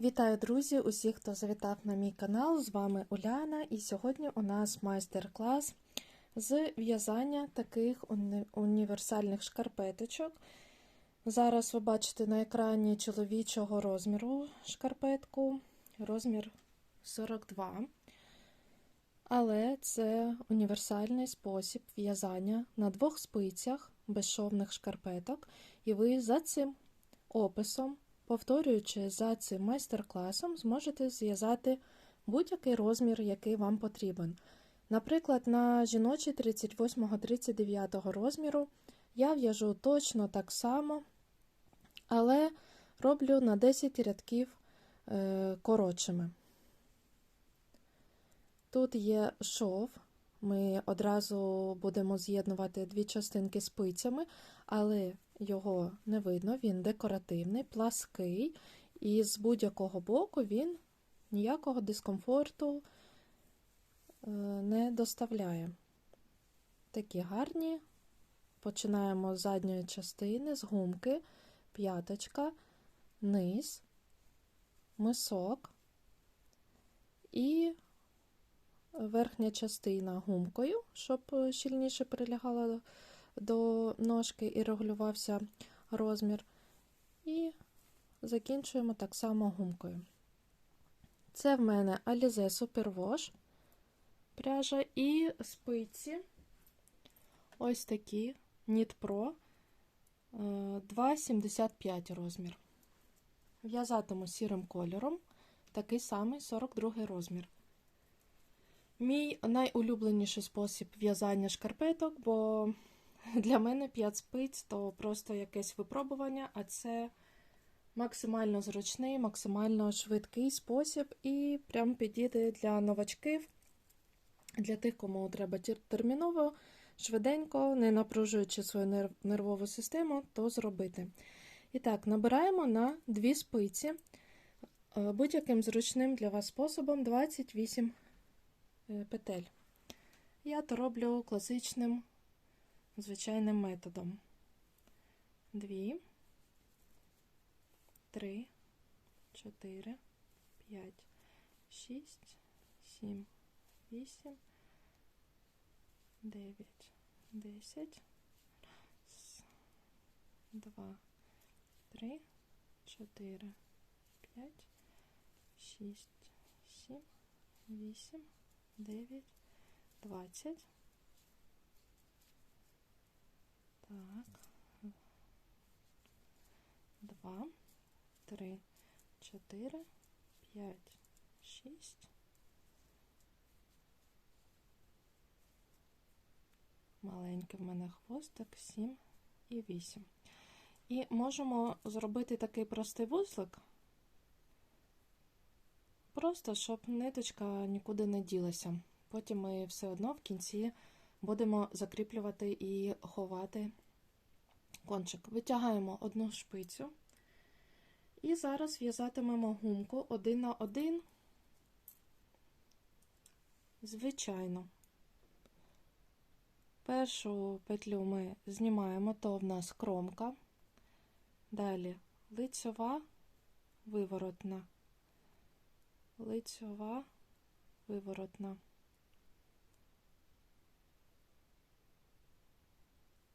Вітаю, друзі! Усіх, хто завітав на мій канал. З вами Уляна, і сьогодні у нас майстер-клас з в'язання таких уні- універсальних шкарпеточок. Зараз ви бачите на екрані чоловічого розміру шкарпетку, розмір 42. Але це універсальний спосіб в'язання на двох спицях безшовних шкарпеток, і ви за цим описом Повторюючи за цим майстер-класом, зможете зв'язати будь-який розмір, який вам потрібен. Наприклад, на жіночі 38-39 розміру я в'яжу точно так само, але роблю на 10 рядків е, коротшими. Тут є шов. Ми одразу будемо з'єднувати дві частинки спицями, але його не видно, він декоративний, плаский, і з будь-якого боку він ніякого дискомфорту е, не доставляє. Такі гарні. Починаємо з задньої частини, з гумки, п'яточка, низ, мисок і верхня частина гумкою, щоб щільніше прилягала до ножки і регулювався розмір. І закінчуємо так само гумкою. Це в мене Alize Superwash пряжа і спиці. Ось такі Knit Pro 2,75 розмір. В'язатиму сірим кольором, такий самий 42 розмір. Мій найулюбленіший спосіб в'язання шкарпеток, бо для мене 5 спиць то просто якесь випробування, а це максимально зручний, максимально швидкий спосіб і прям підійде для новачків, для тих, кому треба терміново, швиденько, не напружуючи свою нервову систему, то зробити. І так, набираємо на 2 спиці будь-яким зручним для вас способом 28 петель. Я то роблю класичним звичайним методом. Дві, три, чотири, п'ять, шість, сім, вісім, дев'ять, десять, два, три, чотири, п'ять, шість, сім, вісім, дев'ять, двадцять. Так. Два, три, чотири, п'ять, шість. Маленький в мене хвостик, сім і вісім. І можемо зробити такий простий вузлик, просто щоб ниточка нікуди не ділася. Потім ми все одно в кінці будемо закріплювати і ховати кончик. Витягаємо одну шпицю. І зараз в'язатимемо гумку один на один, звичайно. Першу петлю ми знімаємо, то в нас кромка, далі лицьова, виворотна, лицьова, виворотна.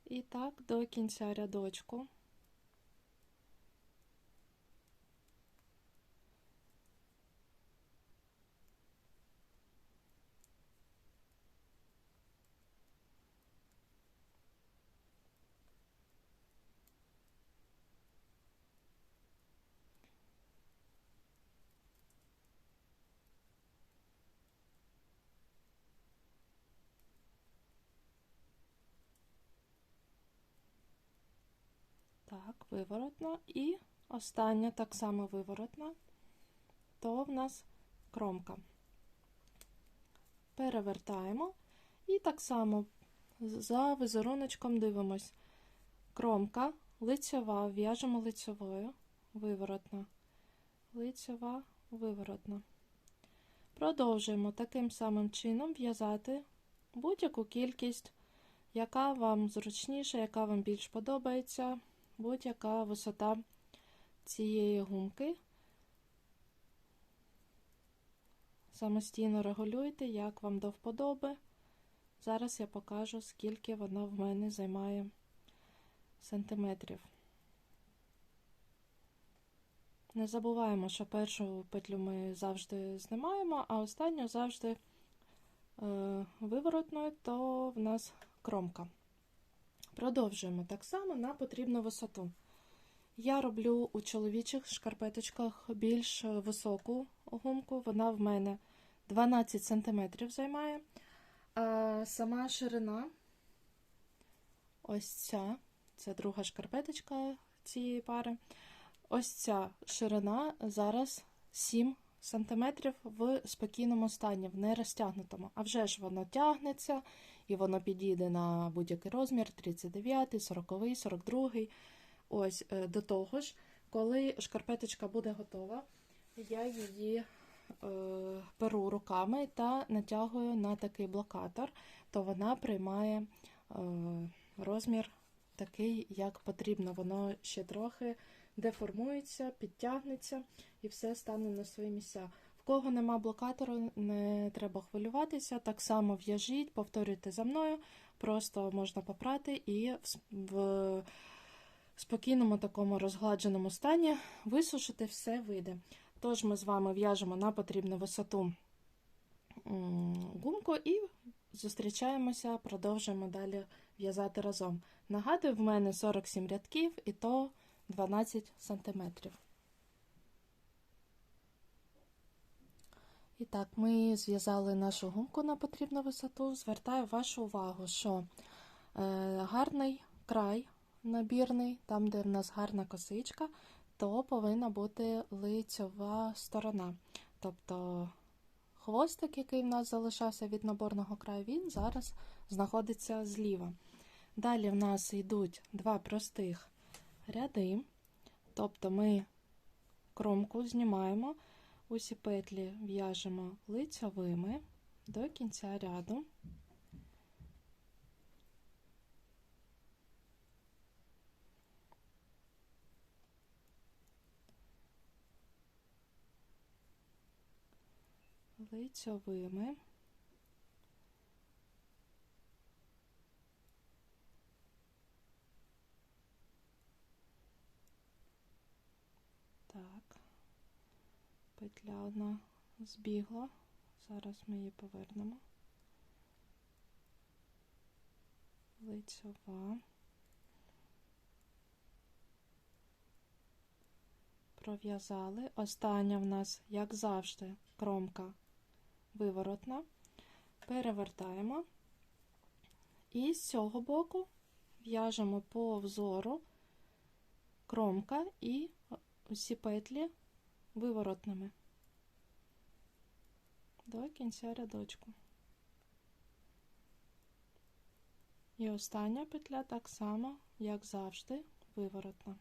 І так до кінця рядочку. Так, виворотна. І остання так само виворотна, то в нас кромка. Перевертаємо і так само за візеруночком дивимось. Кромка, лицьова, в'яжемо лицьовою, виворотна, лицьова, виворотна. Продовжуємо таким самим чином в'язати будь-яку кількість, яка вам зручніша, яка вам більш подобається будь-яка висота цієї гумки. самостійно регулюйте, як вам до вподоби. Зараз я покажу, скільки вона в мене займає сантиметрів. Не забуваємо, що першу петлю ми завжди знімаємо, а останню завжди е, виворотною, то в нас кромка. Продовжуємо так само на потрібну висоту. Я роблю у чоловічих шкарпеточках більш високу гумку, вона в мене 12 см займає. А сама ширина, ось ця, це друга шкарпеточка цієї пари. Ось ця ширина зараз 7 см в спокійному стані, в нерозтягнутому. А вже ж воно тягнеться і воно підійде на будь-який розмір: 39, 40, 42. Ось е, до того ж, коли шкарпеточка буде готова, я її е, беру руками та натягую на такий блокатор, то вона приймає е, розмір такий, як потрібно. Воно ще трохи деформується, підтягнеться і все стане на свої місця. Кого нема блокатору, не треба хвилюватися. Так само в'яжіть, повторюйте за мною, просто можна попрати і в спокійному такому розгладженому стані висушити все вийде. Тож ми з вами в'яжемо на потрібну висоту гумку і зустрічаємося, продовжуємо далі в'язати разом. Нагадую, в мене 47 рядків і то 12 сантиметрів. І так, ми зв'язали нашу гумку на потрібну висоту. Звертаю вашу увагу, що е, гарний край набірний, там, де в нас гарна косичка, то повинна бути лицьова сторона. Тобто хвостик, який в нас залишався від наборного краю, він зараз знаходиться зліва. Далі в нас йдуть два простих ряди, тобто ми кромку знімаємо, усі петлі в'яжемо лицьовими до кінця ряду. лицьовими. Так, петля одна збігла, зараз ми її повернемо. Лицьова. Пров'язали. Остання в нас, як завжди, кромка виворотна, перевертаємо і з цього боку в'яжемо по взору кромка і усі петлі виворотними до кінця рядочку. І остання петля так само, як завжди, виворотна.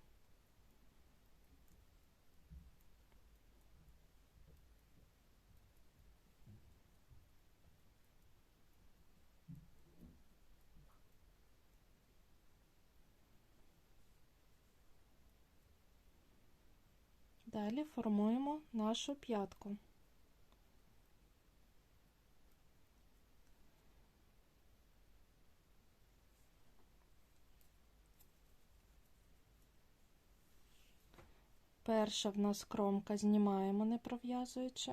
Далі формуємо нашу п'ятку. Перша в нас кромка знімаємо, не пров'язуючи.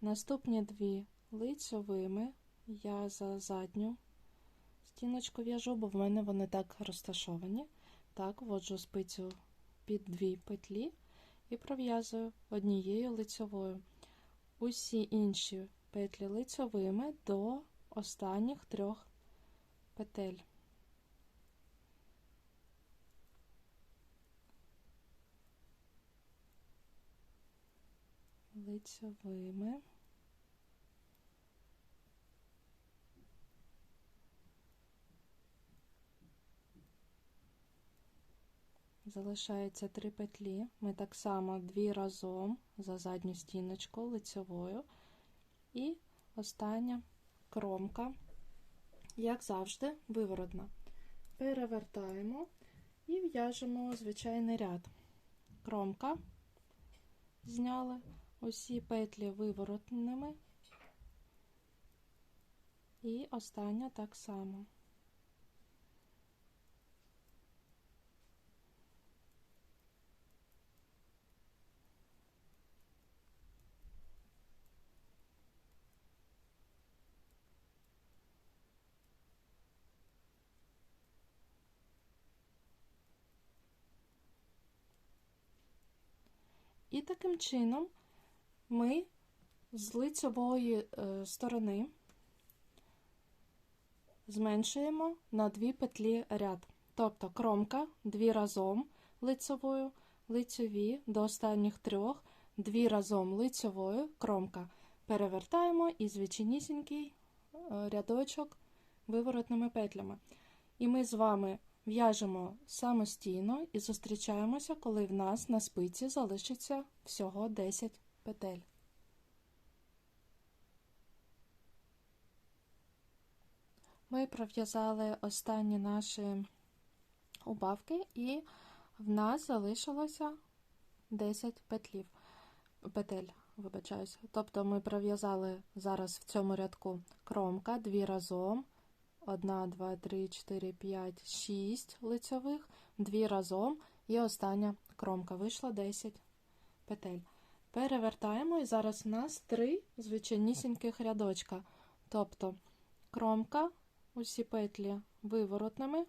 Наступні дві лицьовими я за задню стіночку в'яжу, бо в мене вони так розташовані. Так, вводжу спицю під дві петлі і пров'язую однією лицьовою. Усі інші петлі лицьовими до останніх трьох петель. Лицьовими. Залишається три петлі. Ми так само дві разом за задню стіночку лицевою. І остання кромка, як завжди, виворотна. Перевертаємо і в'яжемо звичайний ряд. Кромка, зняли усі петлі виворотними. І остання так само. І таким чином ми з лицевої е, сторони зменшуємо на дві петлі ряд. Тобто кромка дві разом лицевою, лицеві до останніх трьох, дві разом лицевою, кромка. Перевертаємо і звичайнісінький е, рядочок виворотними петлями. І ми з вами в'яжемо самостійно і зустрічаємося, коли в нас на спиці залишиться всього 10 петель. Ми пров'язали останні наші убавки, і в нас залишилося 10 петлів, петель. Вибачаюся. Тобто ми пров'язали зараз в цьому рядку кромка дві разом. 1, 2, 3, 4, 5, 6 лицьових, дві разом і остання кромка. Вийшло 10 петель. Перевертаємо, і зараз у нас три звичайнісіньких рядочка. Тобто кромка, усі петлі виворотними.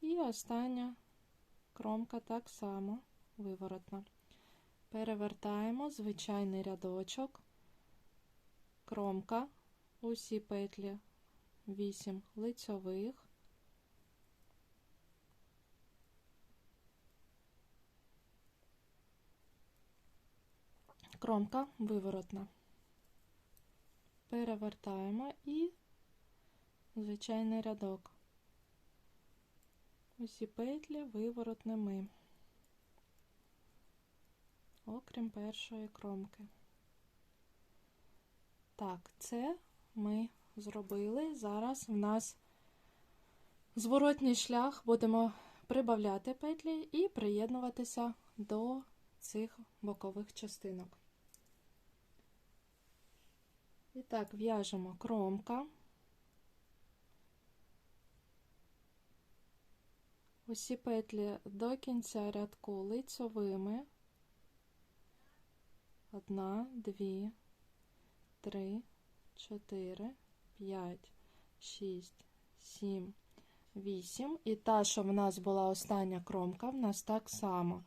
І остання кромка так само виворотна. Перевертаємо звичайний рядочок, кромка, усі петлі 8 лицьових, кромка виворотна. Перевертаємо і звичайний рядок. Усі петлі виворотними окрім першої кромки. Так, це ми зробили. Зараз в нас зворотній шлях будемо прибавляти петлі і приєднуватися до цих бокових частинок. І так, в'яжемо кромка. Усі петлі до кінця рядку лицьовими. Одна, дві, три, чотири, п'ять, шість, сім, вісім. І та, що в нас була остання кромка, в нас так само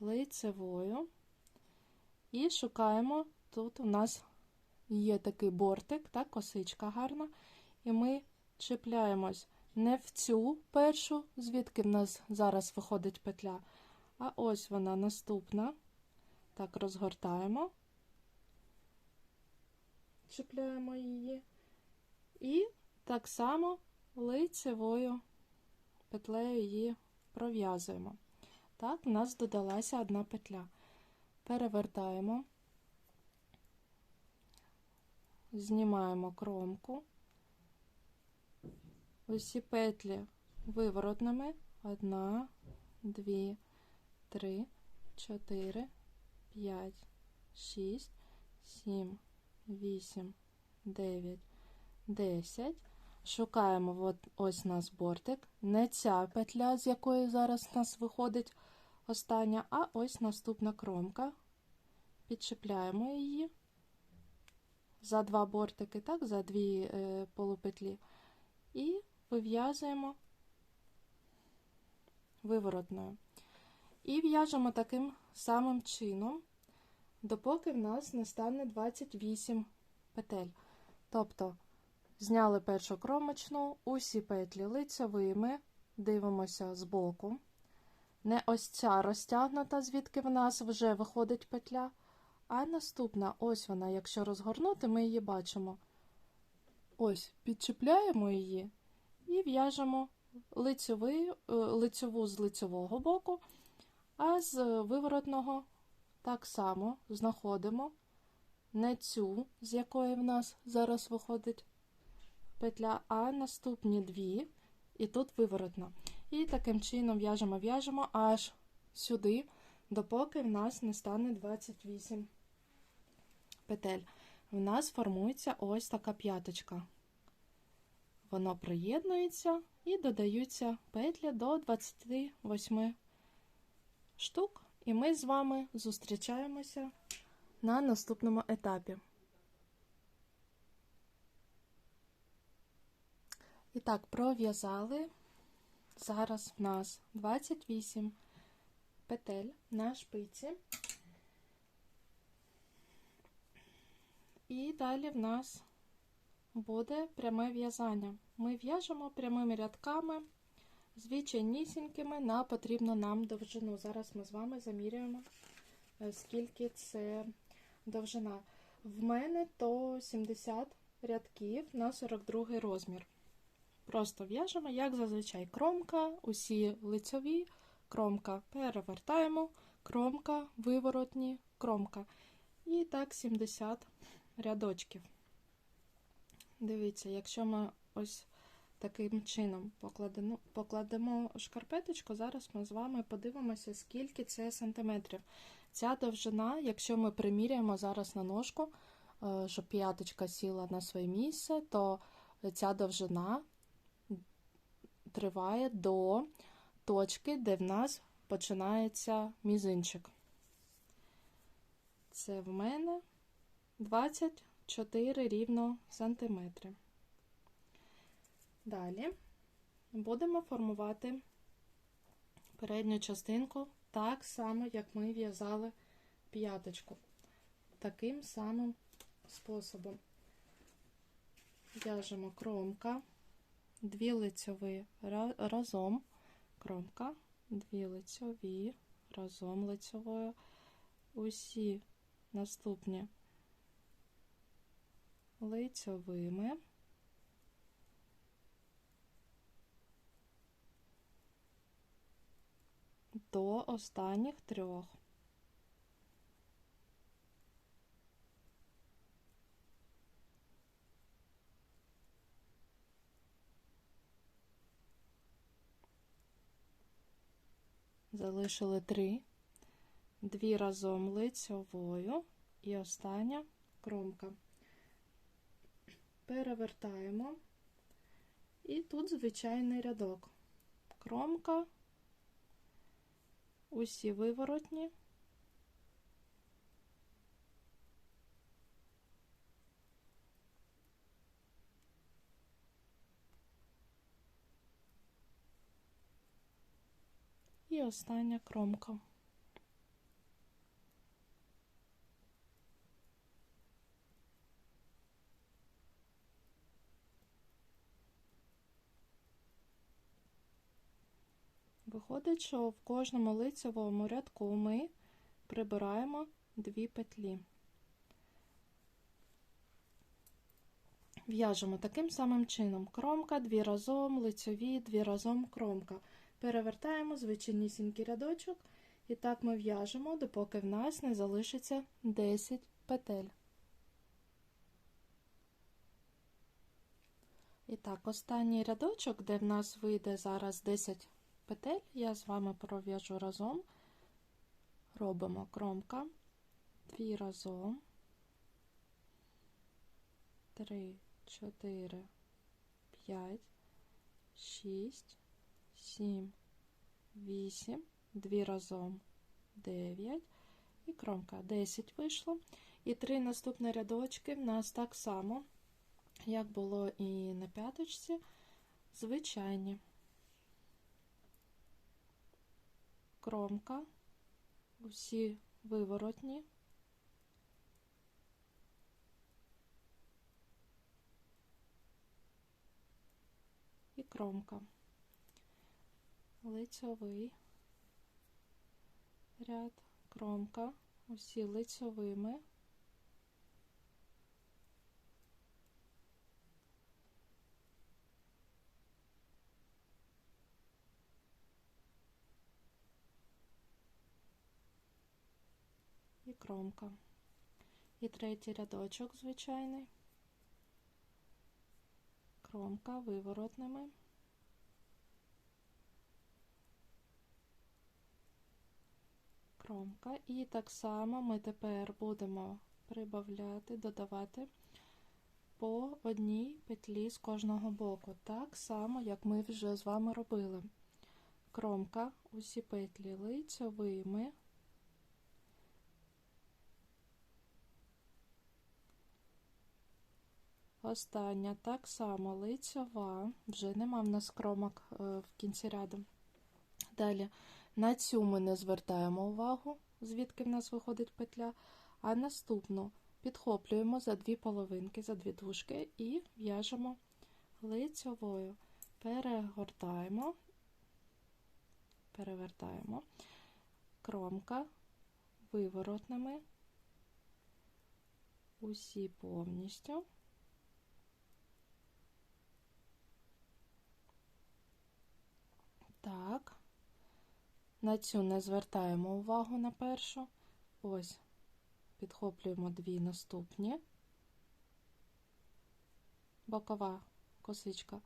лицевою. І шукаємо, тут у нас є такий бортик, так, косичка гарна. І ми чіпляємось не в цю першу, звідки в нас зараз виходить петля, а ось вона наступна. Так, розгортаємо, чіпляємо її. І так само лицевою петлею її пров'язуємо. Так, у нас додалася одна петля. Перевертаємо, знімаємо кромку, усі петлі виворотними. Одна, дві, три, чотири. 5, 6, 7, 8, 9, 10. Шукаємо от ось нас бортик. Не ця петля, з якої зараз у нас виходить остання, а ось наступна кромка. Підчіпляємо її за два бортики, так, за дві е, полупетлі, і вив'язуємо виворотною. І в'яжемо таким самим чином, допоки в нас не стане 28 петель. Тобто, зняли першу кромочну, усі петлі лицевими, дивимося збоку. Не ось ця розтягнута, звідки в нас вже виходить петля. А наступна, ось вона, якщо розгорнути, ми її бачимо. Ось, підчіпляємо її і в'яжемо лицеву з лицевого боку. А з виворотного так само знаходимо не цю, з якої в нас зараз виходить петля, а наступні дві, і тут виворотна. І таким чином в'яжемо, в'яжемо аж сюди, допоки в нас не стане 28 петель. В нас формується ось така п'яточка. Воно приєднується і додаються петлі до 28 штук. І ми з вами зустрічаємося на наступному етапі. І так, пров'язали. Зараз в нас 28 петель на шпиці. І далі в нас буде пряме в'язання. Ми в'яжемо прямими рядками, звичайнісінькими на потрібну нам довжину. Зараз ми з вами замірюємо, скільки це довжина. В мене то 70 рядків на 42 розмір. Просто в'яжемо, як зазвичай, кромка, усі лицьові, кромка перевертаємо, кромка, виворотні, кромка. І так 70 рядочків. Дивіться, якщо ми ось таким чином покладемо, покладемо шкарпеточку, зараз ми з вами подивимося, скільки це сантиметрів. Ця довжина, якщо ми приміряємо зараз на ножку, е, щоб п'яточка сіла на своє місце, то ця довжина триває до точки, де в нас починається мізинчик. Це в мене 24 рівно сантиметри. Далі будемо формувати передню частинку так само, як ми в'язали п'яточку. Таким самим способом. В'яжемо кромка, дві лицьові разом, кромка, дві лицьові, разом лицьовою, усі наступні лицьовими. До останніх трьох. Залишили три, дві разом лицьовою і остання кромка. Перевертаємо, і тут звичайний рядок. Кромка, усі виворотні. І остання кромка. Виходить, що в кожному лицевому рядку ми прибираємо дві петлі. В'яжемо таким самим чином: кромка, дві разом, лицеві, дві разом кромка. Перевертаємо звичайнісінький рядочок, і так ми в'яжемо, допоки в нас не залишиться 10 петель. І так, останній рядочок, де в нас вийде зараз 10 петель, я з вами пров'яжу разом, робимо кромка, 2 разом, 3, 4, 5, 6, 7, 8, 2 разом. 9 і кромка. 10 вийшло. І три наступні рядочки в нас так само, як було і на п'яточці, звичайні. Кромка, усі виворотні. І кромка лицьовий ряд, кромка, усі лицьовими. кромка. І третій рядочок звичайний, кромка виворотними. Кромка. І так само ми тепер будемо прибавляти, додавати по одній петлі з кожного боку, так само, як ми вже з вами робили. Кромка, усі петлі лицьовими Остання. Так само лицьова, вже нема в нас кромок е, в кінці ряду. Далі. На цю ми не звертаємо увагу, звідки в нас виходить петля, а наступну. Підхоплюємо за дві половинки, за дві дужки і в'яжемо лицьовою. Перегортаємо, перевертаємо. Кромка виворотними, усі повністю. Так, на цю не звертаємо увагу на першу. Ось, підхоплюємо дві наступні, бокова косичка,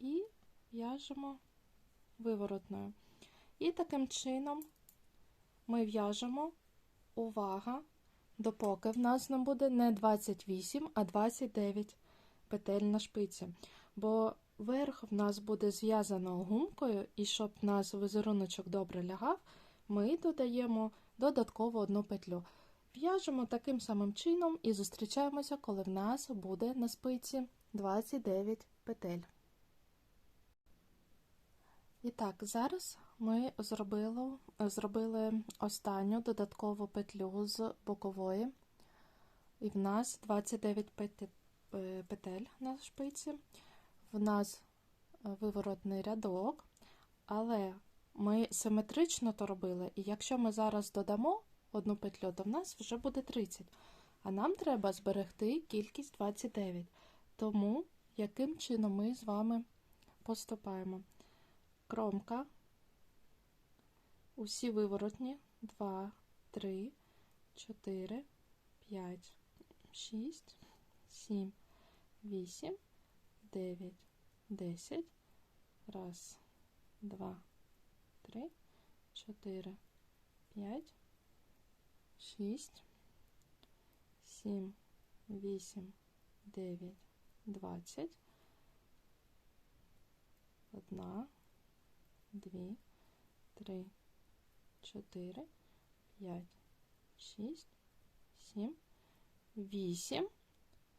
і в'яжемо виворотною. І таким чином ми в'яжемо увага, допоки в нас не буде не 28, а 29 петель на шпиці. Бо верх в нас буде зв'язано гумкою, і щоб нас візеруночок добре лягав, ми додаємо додатково одну петлю. В'яжемо таким самим чином і зустрічаємося, коли в нас буде на спиці 29 петель. І так, зараз ми зробили, зробили останню додаткову петлю з бокової, і в нас 29 петель на шпиці в нас е, виворотний рядок, але ми симетрично то робили, і якщо ми зараз додамо одну петлю, то в нас вже буде 30. А нам треба зберегти кількість 29. Тому, яким чином ми з вами поступаємо? Кромка, усі виворотні 2, 3, 4, 5, 6, 7, 8. 9, 10. Раз, два, три, чотири, п'ять, шість, сім, вісім, дев'ять, двадцять. Одна, дві, три, чотири, п'ять, шість, сім, вісім,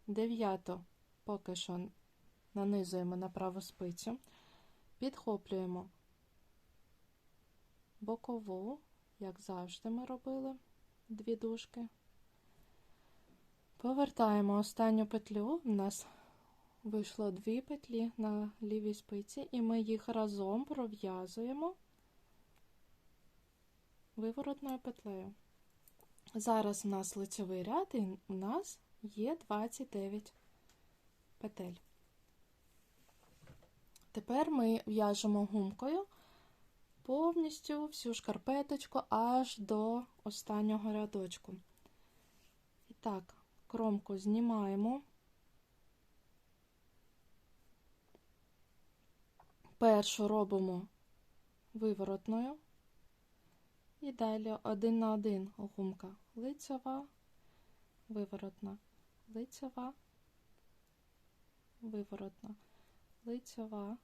дев'ято поки що нанизуємо на праву спицю, підхоплюємо бокову, як завжди ми робили дві дужки. Повертаємо останню петлю, у нас вийшло дві петлі на лівій спиці, і ми їх разом пров'язуємо виворотною петлею. Зараз у нас лицевий ряд, і у нас є 29 петель. Тепер ми в'яжемо гумкою повністю всю шкарпеточку аж до останнього рядочку. І так, кромку знімаємо. Першу робимо виворотною. І далі один на один гумка лицева, виворотна, лицева, виворотна лицьова,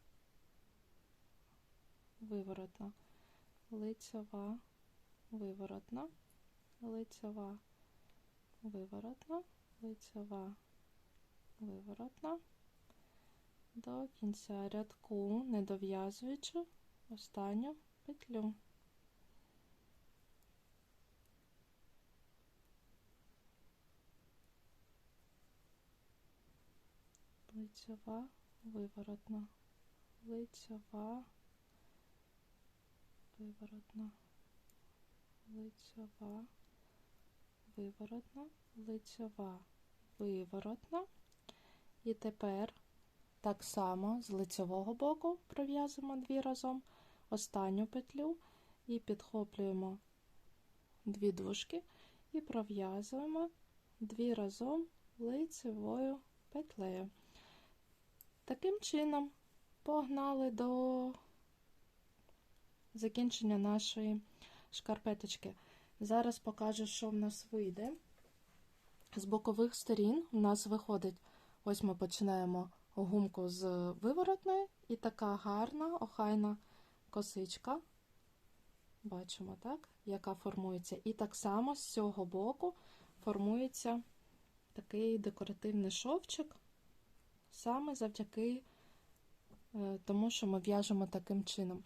виворотна, лицьова, виворотна, лицьова, виворотна, лицьова, виворотна, до кінця рядку, не дов'язуючи останню петлю. Лицьова, виворотна, лицьова, виворотна, лицьова, виворотна, лицьова, виворотна. І тепер так само з лицьового боку пров'язуємо дві разом останню петлю і підхоплюємо дві дужки і пров'язуємо дві разом лицевою петлею. Таким чином погнали до закінчення нашої шкарпеточки. Зараз покажу, що в нас вийде. З бокових сторін у нас виходить, ось ми починаємо гумку з виворотної і така гарна, охайна косичка. Бачимо, так, яка формується. І так само з цього боку формується такий декоративний шовчик, саме завдяки е, тому, що ми в'яжемо таким чином.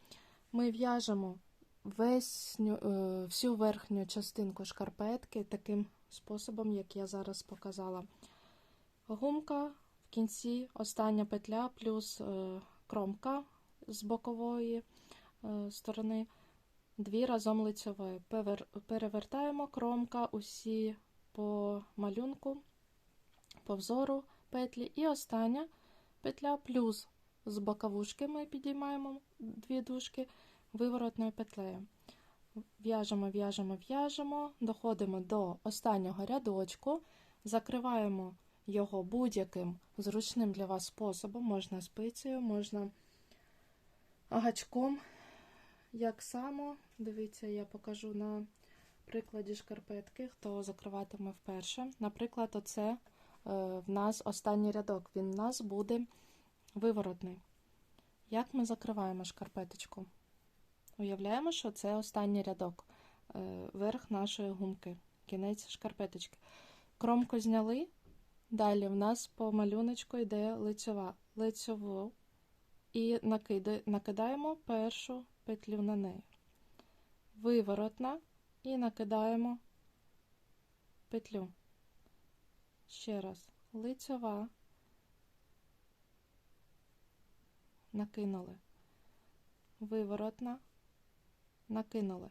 Ми в'яжемо весь, е, всю верхню частинку шкарпетки таким способом, як я зараз показала. Гумка в кінці, остання петля, плюс е, кромка з бокової сторони, дві разом лицьової. Перевертаємо кромка усі по малюнку, по взору петлі, і остання петля, плюс з боковушки ми підіймаємо дві дужки виворотною петлею. В'яжемо, в'яжемо, в'яжемо, доходимо до останнього рядочку, закриваємо його будь-яким зручним для вас способом, можна спицею, можна гачком. Як само, дивіться, я покажу на прикладі шкарпетки, хто закриватиме вперше. Наприклад, оце в нас останній рядок, він в нас буде виворотний. Як ми закриваємо шкарпеточку? Уявляємо, що це останній рядок, е, верх нашої гумки, кінець шкарпеточки. Кромку зняли, далі в нас по малюночку йде лицьова. лицьову і накидаємо першу петлю на неї. Виворотна і накидаємо петлю. Ще раз, лицьова, накинули, виворотна накинули.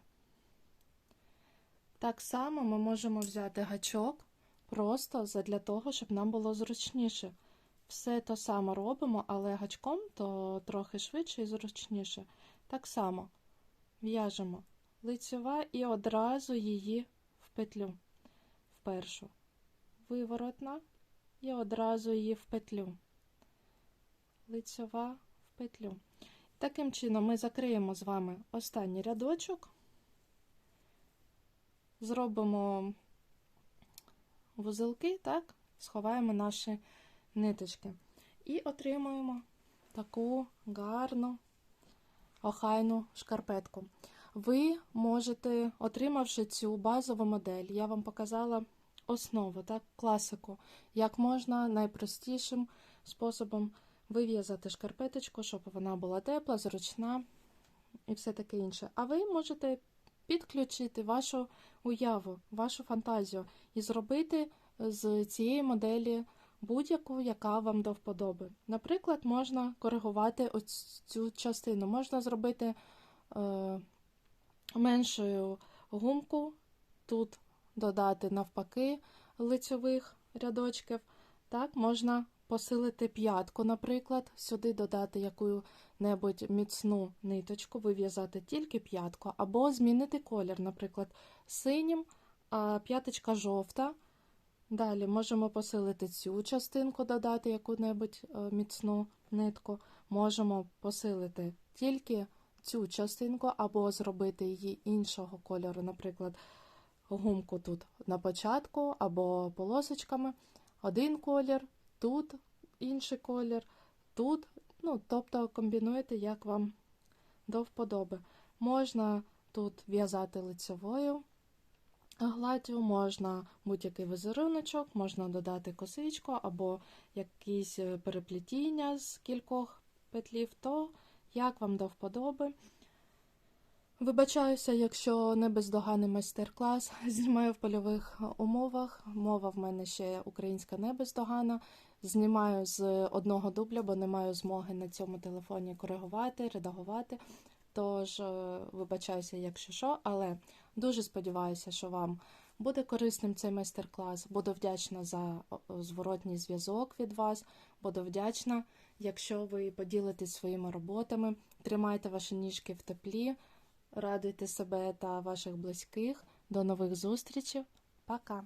Так само ми можемо взяти гачок просто для того, щоб нам було зручніше. Все те саме робимо, але гачком то трохи швидше і зручніше. Так само в'яжемо лицьова і одразу її в петлю, в першу, виворотна і одразу її в петлю, лицьова в петлю. Таким чином, ми закриємо з вами останній рядочок, зробимо вузелки, так, сховаємо наші ниточки. І отримуємо таку гарну, охайну шкарпетку. Ви можете, отримавши цю базову модель, я вам показала основу, так, класику, як можна найпростішим способом вив'язати шкарпеточку, щоб вона була тепла, зручна і все таке інше. А ви можете підключити вашу уяву, вашу фантазію і зробити з цієї моделі будь-яку, яка вам до вподоби. Наприклад, можна коригувати цю частину, можна зробити е, меншою гумку, тут додати навпаки лицьових рядочків. Так, можна посилити п'ятку, наприклад, сюди додати яку-небудь міцну ниточку, вив'язати тільки п'ятку, або змінити колір, наприклад, синім, а п'яточка жовта. Далі можемо посилити цю частинку, додати яку-небудь е, міцну нитку. Можемо посилити тільки цю частинку, або зробити її іншого кольору, наприклад, гумку тут на початку, або полосочками. Один колір, тут інший колір, тут, ну, тобто комбінуєте, як вам до вподоби. Можна тут в'язати лицевою гладдю, можна будь-який візеруночок, можна додати косичку або якісь е, переплетіння з кількох петлів, то як вам до вподоби. Вибачаюся, якщо не бездоганний майстер-клас, знімаю в польових умовах. Мова в мене ще українська не бездогана. Знімаю з одного дубля, бо не маю змоги на цьому телефоні коригувати, редагувати. Тож, е, вибачаюся, якщо що, але дуже сподіваюся, що вам буде корисним цей майстер-клас. Буду вдячна за зворотній зв'язок від вас. Буду вдячна, якщо ви поділитесь своїми роботами, тримайте ваші ніжки в теплі. Радуйте себе та ваших близьких. До нових зустрічей. Пока!